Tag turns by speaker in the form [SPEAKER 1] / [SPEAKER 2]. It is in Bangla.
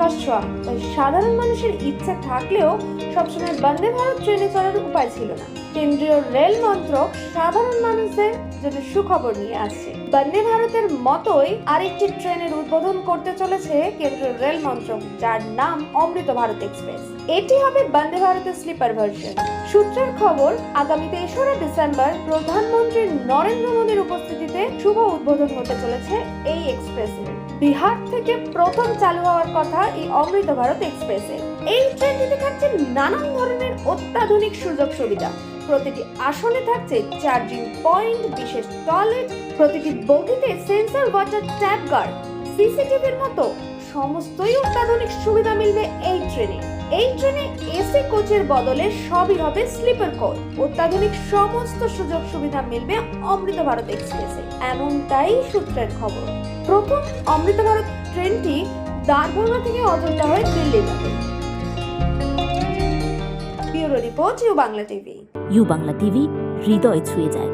[SPEAKER 1] আকাশ ছোঁয়া। তাই সাধারণ মানুষের ইচ্ছে থাকলেও সবসময় বন্দে ভারত ট্রেনে চলার উপায় ছিল না। কেন্দ্রীয় রেল মন্ত্রক সাধারণ মানুষদের জন্য সুখবর নিয়ে আসছে। বন্দে ভারতের মতোই আরেকটি ট্রেনের উদ্বোধন করতে চলেছে কেন্দ্রীয় রেল মন্ত্রক, যার নাম অমৃত ভারত এক্সপ্রেস। এটি হবে বন্দে ভারতের স্লিপার ভার্সন। সূত্রের খবর, আগামী তেসরা ডিসেম্বর প্রধানমন্ত্রী নরেন্দ্র মোদীর উপস্থিতিতে শুভ উদ্বোধন হতে চলেছে এই এক্সপ্রেসের। বিহার থেকে প্রথম চালু হওয়ার কথা এই অমৃত ভারত এক্সপ্রেসে। এই ট্রেনটিতে থাকছে নানান ধরনের অত্যাধুনিক সুযোগ সুবিধা। প্রতিটি আসনে থাকছে চার্জিং পয়েন্ট বিশেষ টয়লেট প্রতিটি বগিতে সেন্সর ওয়াটার ট্যাপ গার্ড সিসিটিভির মতো সমস্তই অত্যাধুনিক সুবিধা মিলবে এই ট্রেনে। এই ট্রেনে এসি কোচের বদলে সবই হবে স্লিপার কোচ অত্যাধুনিক সমস্ত সুযোগ সুবিধা মিলবে অমৃত ভারত এক্সপ্রেসে। এমনটাই সূত্রের খবর। প্রথম অমৃত ভারত ট্রেনটি দারভাঙ্গা থেকে অযোধ্যা হয়ে দিল্লি যাবে। Bureau report U Bangla TV.
[SPEAKER 2] U Bangla TV, হৃদয় ছুঁয়ে যায়।